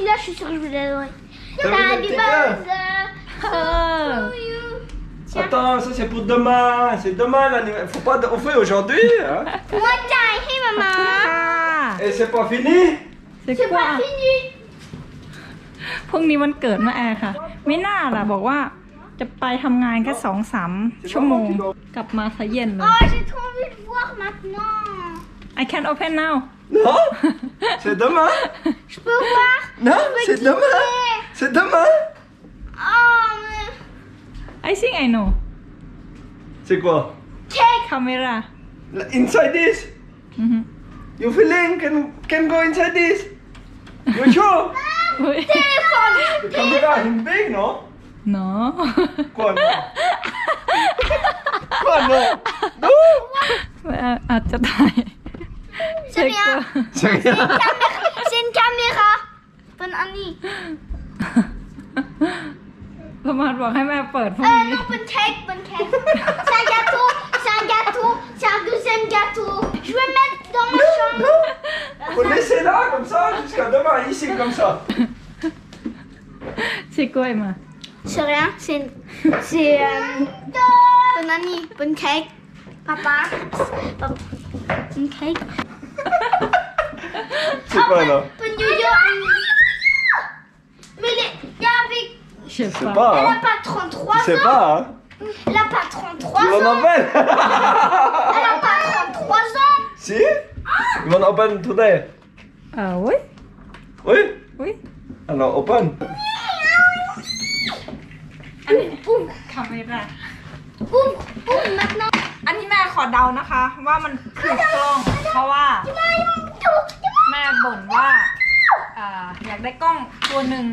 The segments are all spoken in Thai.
il est. Oh, celui-là, je suis sûre que je vous l'adore. Ça veut Happy dire que- birthday เออ to you. Tiens. Attends, ça c'est pour demain. C'est demain l'anniversaire. Faut pas offrir aujourd'hui. Hein. Moi, tiens, hé, ค่ะ maman. Et c'est pas fini. เซ็ก C'est ว่า pas fini. พรุ่งนี้วันเกิดแม่แอร์ค่ะ ไม่น่าล่ะบอกว่าจะไปทำงานแค่สองสามชั่วโมง กลับมาซะเย็นเลย Oh, j'ai trop envie de voir maintenant. I can open now Non C'est demain. Je peux voir Non, veux c'est demain. quitter. C'est demain. Oh, mais... I think I know C'est quoi Cake. camera Là, Inside this. อือฮึ You feeling can can go inside this? You sure? เฮ้ย Téléphone. The camera is big, no? เนาะ Quoi non Quoi non Non แม่อาจจะถ่าย C'est bien. C'est rien. C'est une caméra. Bonne année. ประมาณบอกให้แม่เปิดพรุ่ง Euh, นี้ non, bonne cake, bonne cake. C'est un gâteau, c'est un gâteau, c'est un deuxième gâteau. Je vais mettre dans ma chambre. Non Faut laisser là, comme ça, jusqu'à demain, ici, comme ça. ชิกล้วยมา C'est rien, c'est une... C'est... Euh... Bonne année, bonne cake. Papa. Papa. Bonne cake. C'est quoi là Bonne yo-yo. Mais les... il y a avec... เชื่อ Je sais ป่ะ pas, Elle hein. a pas 33 Je sais ans. pas, hein. Elle a pas 33 Tu m'en ans. appelles Elle a pas 33 ans. Si You wanna open today อ่าเว้ย Oui อุ้ย Alors, open. อันนี้คาเมรา Ouvre, ouvre maintenant. อันนี้แม่ขอเดานะคะ ว่ามันคือกล้อง เพราะว่า แม่บ่นว่าอ่าอยากได้กล้องตัวหนึ่ง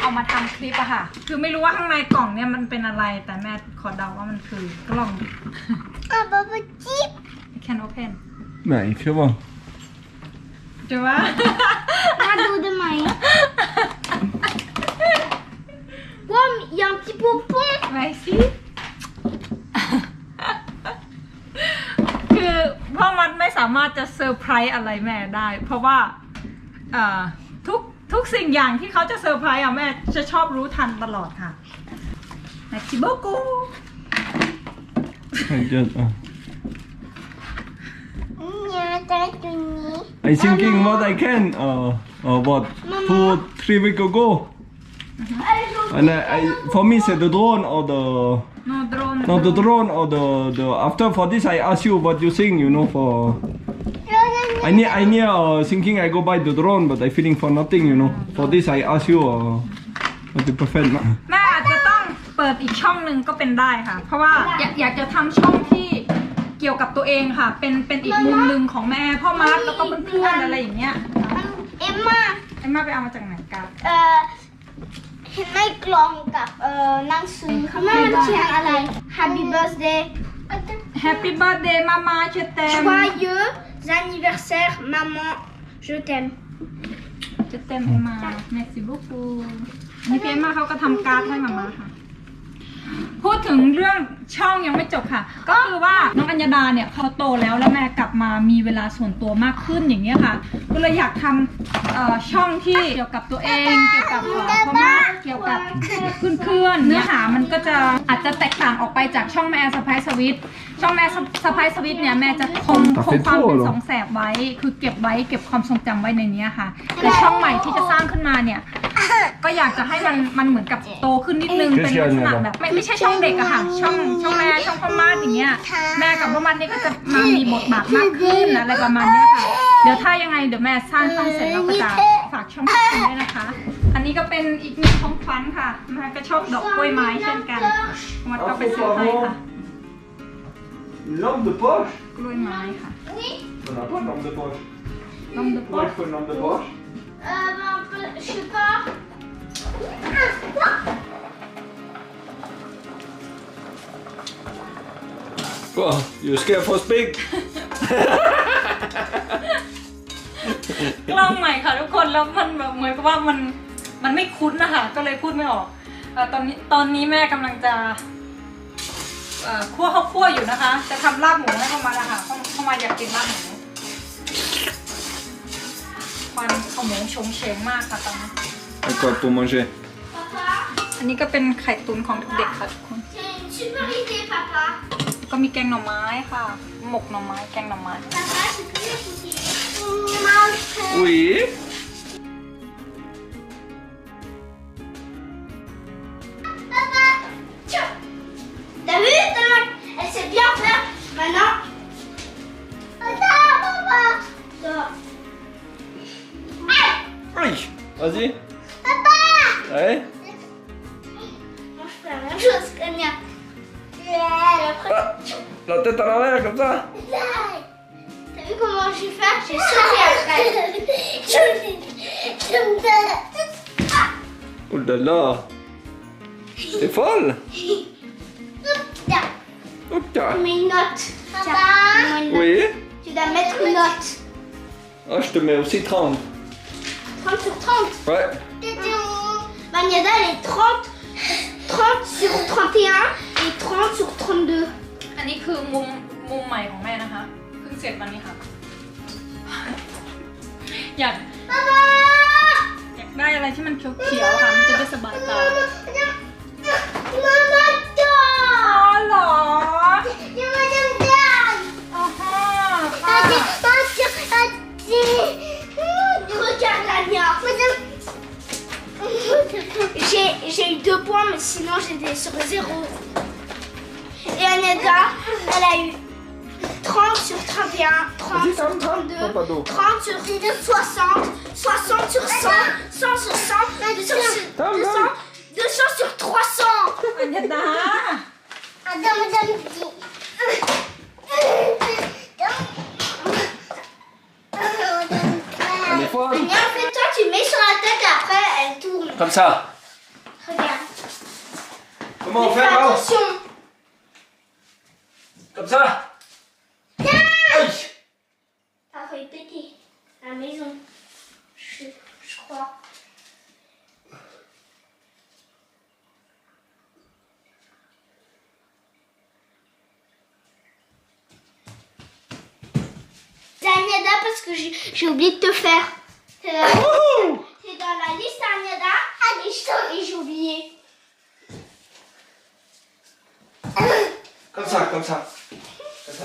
เอามาทำคลิปอะค่ะ คือไม่รู้ว่าข้างในกล่องเนี่ยมันเป็นอะไร แต่แม่ขอเดาว่ามันคือกล้อง Ah bah petit. I can open Mais fais voir. จะว่า Cadeau de maille. Wow, mais il y a un petit pompon. ไว้สิ คือพ่อมันไม่สามารถจะเซอร์ไพรส์อะไรแม่ได้ เพราะว่าเอ่อทุกทุกสิ่งอย่างที่เขาจะเซอร์ไพรส์อะแม่จะชอบรู้ทันตลอดค่ะแมชิโบกู Regarde. ah. Il y a un tatouini. I thinking what I can. Uh, uh, what? Two, three weeks ago. And I, I, for me, c'est the drone or the, โนโดรน not the drone or the, the. After for this, I ask you what you think. You know, for I need, I need. Uh, thinking I go buy the drone, but I feeling for nothing. You know, for this, I ask you. Uh, what you prefer? แม่อาจจะต้องเปิดอีกช่องหนึ่งก็เป็นได้ค่ะ เพราะว่าอยากอยากจะทำช่องที่เกี่ยวกับตัวเองค่ะ เป็นเป็นอีกมุมหนึ่งของแม่พ่อมาร์ทแล้วก็เพื่อนๆอะไรอย่างเงี้ย Emma. ไอ้แม่ไปเอามาจากไหนกัน เอ่อเห็น ไหมกล่องกับเอ่อหนังสือข้างในมันเขียนอะไร Happy birthday Happy birthday มามาเชเตม Joyeux anniversaire maman je t'aime เชเตมเอ็มมาเมซิบุกูนี่พี่เอ็มมาเขาก็ทำการ์ดให้มามาค่ะ พูดถึงเรื่องช่องยังไม่จบค่ะ ก็คือว่าน้องอัญญาดาเนี่ยพอโตแล้วแล้วแม่กลับมามีเวลาส่วนตัวมากขึ้นอย่างเงี้ยค่ะ ก็เลยอยากทำเอ่อช่องที่เกี่ยวกับตัวเอง เกี่ยวกับเอ่อพ่อมาเกี่ยวกับเพื่อนๆเนื้อหามันก็จะอาจจะแตกต่างออกไปจากช่องแม่สไปสวิตช่องแม่สไปสวิตเนี่ยแม่จะคงคงความเป็นสองแสบไว้ คือเก็บไว้เก็บความทรงจำไว้ในเนี้ยค่ะแต่ช่องใหม่ที่จะสร้างขึ้นมาเนี่ย ก็อยากจะให้มันมันเหมือนกับโตขึ้นนิดนึงเป็นลักษณะแบบไม่ไม่ใช่ช่องเด็กอะค่ะช่องช่องแม่ช่องพ่อมาดอย่างเงี้ยแม่กับพ่อมาดนี่ก็จะมามีบทบาทมากขึ้นอะไรประมาณเนี้ยค่ะเดี๋ยวถ้ายังไงเดี๋ยวแม่สร้างช่องเสร็จเราก็จะฝากช่องคุณด้วยนะคะ อันนี้ก็เป็นอีกหนึ่งของขวัญค่ะแม่ก็ชอบดอกกล้วยไม้เช่นกันมันก็ไปซื้อให้ค่ะ Lampe de poche กล้วยไม้ค่ะ Oui On n'a pas de lampe de poche. ลมเดอะ Pourquoi il faut une lampe de poche euh, ben, on peut- je sais pas Quoi You scared for speak กล้องใหม่ค่ะทุกคนแล้วมันแบบเหมือนกับว่ามันมันไม่คุ้นนะคะก็เลยพูดไม่ออกเอ่อตอนนี้ตอนนี้แม่กำลังจะเอ่อคั่วข้าวคั่วอยู่นะคะ จะทำลาบหมูให้เข้ามาแล้วค่ะเข้าเข้ามาอยากกินลาบหมูควันขโมงชงเชงมากค่ะตอนนี้ D'accord, pour manger. Papa, อันนี้ก็เป็นไข่ตุ๋นของเด็กๆค่ะทุกคน c'est une super idée, papa. ก็มีแกงหน่อไม้ค่ะ หมกหน่อไม้ แกงหน่อไม้ Papa, je peux écouter. Mange. Oui. quoi T'as vu comment j'ai fait J'ai sauté après. Oh là là T'es folle Mais une note. Oui Tu dois mettre une note. Ah, je te mets aussi 30. 30 sur 30 Ouais. Magnada, elle est 30, 30 sur 31 et 30 sur 32. On est. มุมมุมใหม่ของแม่นะคะเพิ่งเสร็จวันนี้ค่ะ อยาก Papa อยากได้อะไรที่มันเขียวๆค่ะมันจะได้สบายตา Maman, อ๋อเหรอ Je m'aime bien อ๋อฮะค่ะ Regarde la mienne. J'ai j'ai eu deux points, mais sinon j'étais sur zéro. Et Aneda, elle a eu 30 sur 31, 30 sur 32, 30 sur 60, 60 sur 100, 100 sur 100, 200 200, 200 sur 300. En fait, toi, tu mets sur la tête et après, elle tourne. Comme ça. Regarde. Comment on fait, Attention. Comme ça. Aïe. Ça fait péter la maison. Je, je crois. C'est Agnada parce que j'ai oublié de te faire. C'est dans, c'est dans la liste Agnada et je- et j'ai oublié. Comme ça, comme ça. Comme ça.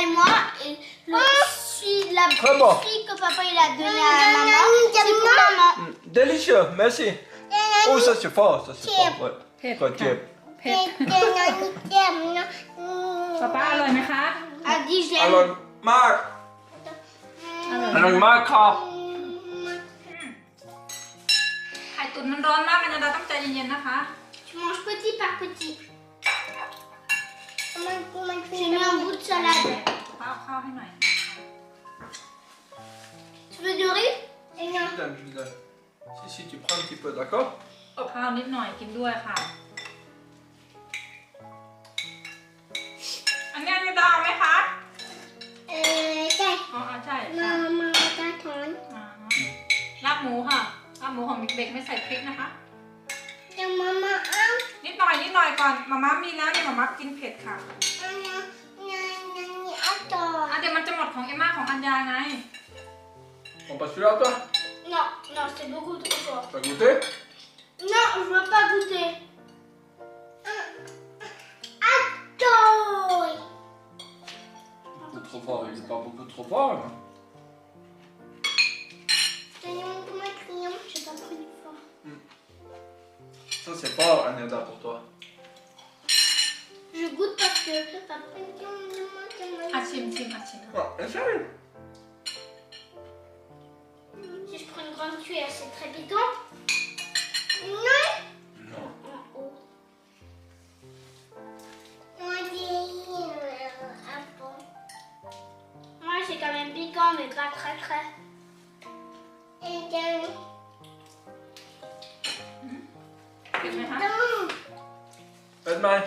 et moi et le celui de la Très bon. fille que papa il a donné à maman. C'est pour maman. Mm, Délicieux, merci. Oh, ça c'est fort, ça c'est fort. Ouais. เผ็ด Quoi, ค่ะ tiens. เผ็ดป๊าป๊าอร่อยไหมคะ A dit j'aime. Alors, Marc. อร่อย Alors, Marc, hop. ไข่ตุ๋นมันร้อนมากอัญญดาต้องใจเย็นๆนะคะ Tu manges petit par petit. J'ai mis un bout de salade. ป้าเอาข้าวให้หน่อย Tu veux du riz Je lui donne, je lui donne. Si, si, tu prends un petit peu, d'accord เอาข้าวนิดหน่อยกินด้วยค่ะ อันนี้อัญญดาเอาไหมคะ Euh, tiens. อ๋ออ๋อใช่ค่ะ Maman, t'attends. อ่าลาบหมูค่ะลาบหมูของเด็กๆไม่ใส่พริกนะคะ Et maman, un. นิด หน่อยนิดหน่อยก่อนมาม่ามีแล้วเนี่ยมาม่ากินเผ็ดค่ะ Attends. อะเดี๋ยวมันจะหมดของเอมม่าของอัญญาไง On passe celui-là, toi Non, non, c'est beaucoup trop fort. T'as goûté Non, je veux pas goûter. Attends. Beaucoup trop fort, il est pas beaucoup trop fort. là. Ça, c'est fort, Aneda, pour toi. Je goûte parce que ça fait... Assez, assez, assez. Ouais, essaye. Si je prends une grande cuillère, c'est très piquant. Non. Oh. Non. Euh, Moi, c'est quand même piquant, mais pas très très. Et euh, ถึงไหมคะ Red mine.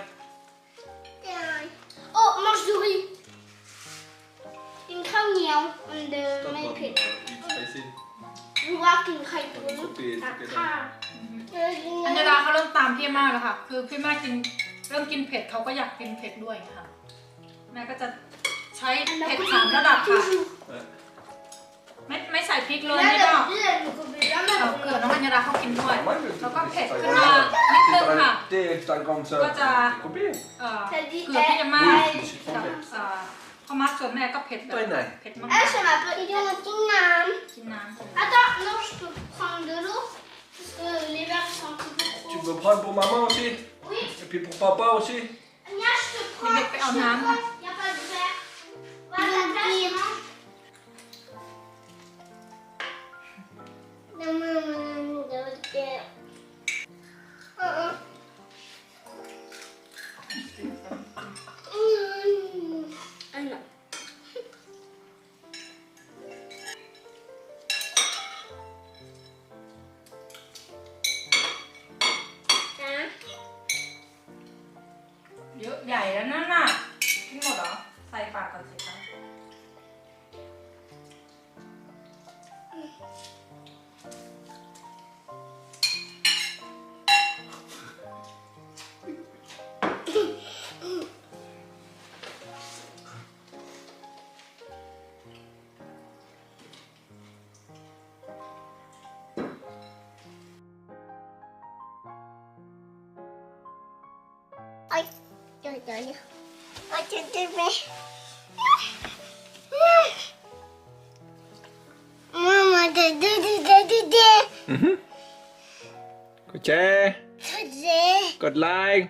Oh, Marjorie. กินข้าวเหนียวมันเดิมไม่เผ็ด It's spicy. รือว่ากินไข่ตุ๋น It's ตักญข้าอันดาเขาเริ่มตามพี่มากแล้วค่ะ คือพี่แม่กินเริ่มกินเผ็ดเขาก็อยากกินเผ็ดด้วยค่ะ แม่ก็จะใช้เผ็ดสามระดับค่ะไม่ไม่ใส่พริกเลยไม่ไม่ต้อง วนน้ำมันยาดาเขากินด้วย แล้วก็เผ็ดขึ้นมาไนิดนึงค่ะ ก็จะเออเกือบที่จะมากพอมัดส่วนแม่ก็เผ็ดแบบเผ็ดมาก เออฉันมาตัวอีเดียนกินน้ำกินน้ำอะต้องน้องฉันต้องพังดูรูป Tu veux prendre pour maman aussi Oui. Et puis pour papa aussi Nia, je te prends. Il n'y a pas de verre. Voilà, là, je mange. I can't do it. กดแชร์สวัสดีกดไลค์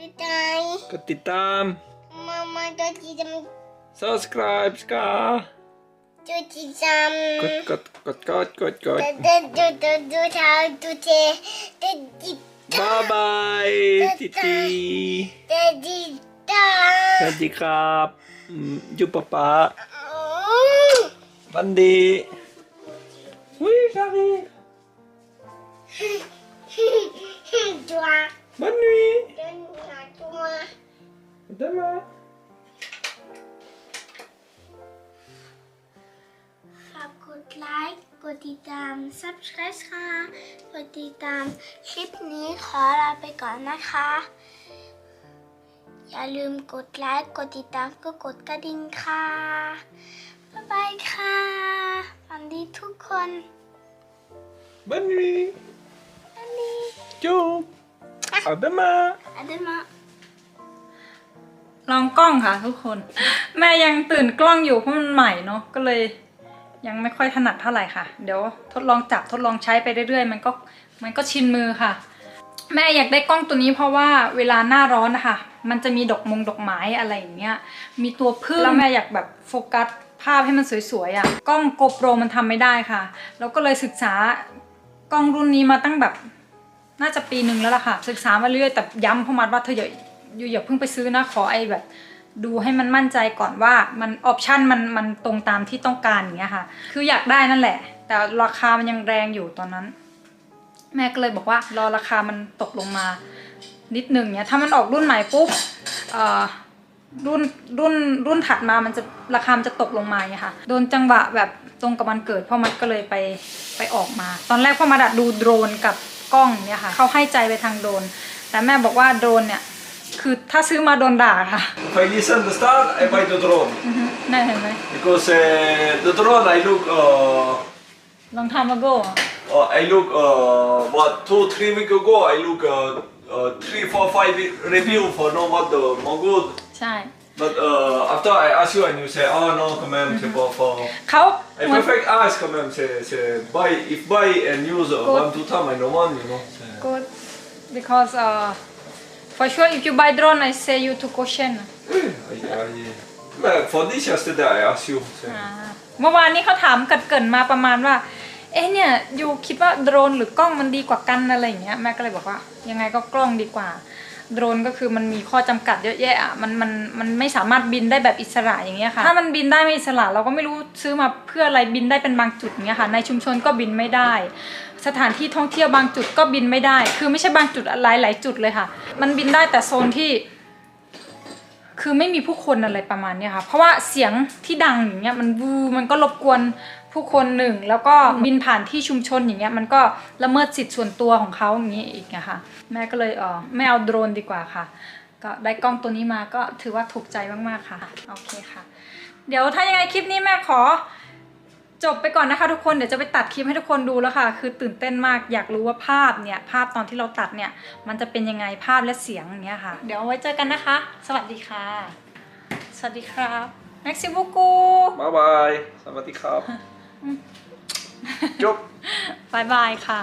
ติดตามกดติดตาม มามาตัวจีจำ subscribe ค่ะตัวจีจกดกดกดกดกดกดตัวตัวตัวตัวตัวท้าตัวเจตัวจีบายบายติตีตัวจีตาสวัสดีครับอยู่ป๊าป๊าวันดีวิชาดี ได้ไหมฝากกดไลค์กดติดตาม subscribe ค่ะ กดติดตามคลิปนี้ขอลาไปก่อนนะคะ อย่าลืมกดไลค์กดติดตามก็กดกระดิ่งค่ะ บ๊ายบายค่ะฝันดีทุกคนวันวีอันนี้จู ลองกล้องค่ะทุกคน แม่ยังตื่นกล้องอยู่เพราะมันใหม่เนาะก็เลย ยังไม่ค่อยถนัดเท่าไหร่ค่ะ เดี๋ยวทดลองจับทดลองใช้ไปเรื่อยๆ มันก็มันก็ชินมือค่ะ แม่อยากได้กล้องตัวนี้เพราะว่าเวลาหน้าร้อนนะคะมันจะมีดอกมงดอกไม้อะไรอย่างเงี้ยมีตัวพึ่งแล้วแม่อยากแบบโฟกัสภาพให้มันสวยๆอะ่ะกล้องโกโปรมันทำไม่ได้ค่ะแล้วก็เลยศึกษากล้องรุ่นนี้มาตั้งแบบน่าจะปีหนึ่งแล้วล่ะค่ะ ศึกษามาเรื่อยแต่ย้ำพ่อมัดว่าเธออย่า อยู่อย่าเพิ่งไปซื้อนะขอไอ้แบบ ดูให้มันมั่นใจก่อนว่ามันออปชันมันมันตรงตามที่ต้องการอย่างเงี้ยค่ะ คืออยากได้นั่นแหละ แต่ราคามันยังแรงอยู่ตอนนั้น แม่ก็เลยบอกว่ารอราคามันตกลงมา นิดหนึ่งเนี่ยถ้ามันออกรุ่นใหม่ปุ๊บรุ่นรุ่นรุ่นถัดมามันจะราคามันจะตกลงมาเนี่ยค่ะโดนจังหวะแบบตรงกับวันเกิดพ่อมัดก็เลยไปไปออกมา ตอนแรกพ่อมัดอะดูโดรนกับกล้องเนี่ยค่ะเขาให้ใจไปทางโดรนแต่แม่บอกว่าโดรนเนี่ย คือถ้าซื้อมาโดนด่าค่ะ If I listen the start I buy the drone น่าเห็นไหม because uh, the drone I look uh, ลองทำมาโก้ uh, I look uh, what two three week ago I look uh, uh, three four five review for know what the more good ใช่ but uh, after I ask you and you say oh no quand même c'est pas for เขา I perfect ask quand même c'est c'est buy if buy and use uh, Good. one two time I don't want you know c'est- good because uh for sure if you buy drone I say you to Goshen Oui, I, I, but for this yesterday I ask you c'est- อ่าเมื่อวานนี้เขาถามกัดเกรินมาประมาณว่า เอ๊ะเนี่ยยูคิดว่าโดรนหรือกล้องมันดีกว่ากันอะไรอย่างเงี้ยแม่ก็เลยบอกว่า ยังไงก็กล้องดีกว่า โดรนก็คือมันมีข้อจำกัดเยอะแยะอะมันมันมันไม่สามารถบินได้แบบอิสระอย่างเงี้ยค่ะ ถ้ามันบินได้ไม่อิสระเราก็ไม่รู้ซื้อมาเพื่ออะไรบินได้เป็นบางจุดอย่างเงี้ยค่ะ ในชุมชนก็บินไม่ได้ สถานที่ท่องเที่ยวบางจุดก็บินไม่ได้ คือไม่ใช่บางจุดหลายหลายจุดเลยค่ะ มันบินได้แต่โซนที่ คือไม่มีผู้คนอะไรประมาณนี้ค่ะ เพราะว่าเสียงที่ดังอย่างเงี้ยมันวูมันก็รบกวนผู้คนหนึ่ง แล้วก็บินผ่านที่ชุมชนอย่างเงี้ยมันก็ละเมิดสิทธิ์ส่วนตัวของเขาอย่างเงี้ยอีกนะคะแม่ก็เลยเออไม่เอาโดรนดีกว่าค่ะ ก็ได้กล้องตัวนี้มาก็ถือว่าถูกใจมากๆค่ะโอเคค่ะ เดี๋ยวถ้ายังไงคลิปนี้แม่ขอ จบไปก่อนนะคะทุกคนเดี๋ยวจะไปตัดคลิปให้ทุกคนดูแล้วค่ะ คือตื่นเต้นมากอยากรู้ว่าภาพเนี่ย ภาพตอนที่เราตัดเนี่ย มันจะเป็นยังไงภาพและเสียงอย่างเงี้ยค่ะ เดี๋ยวไว้เจอกันนะคะ สวัสดีค่ะ สวัสดีครับแม็กซิบุกู bye bye สวัสดีครับจบบายบายค่ะ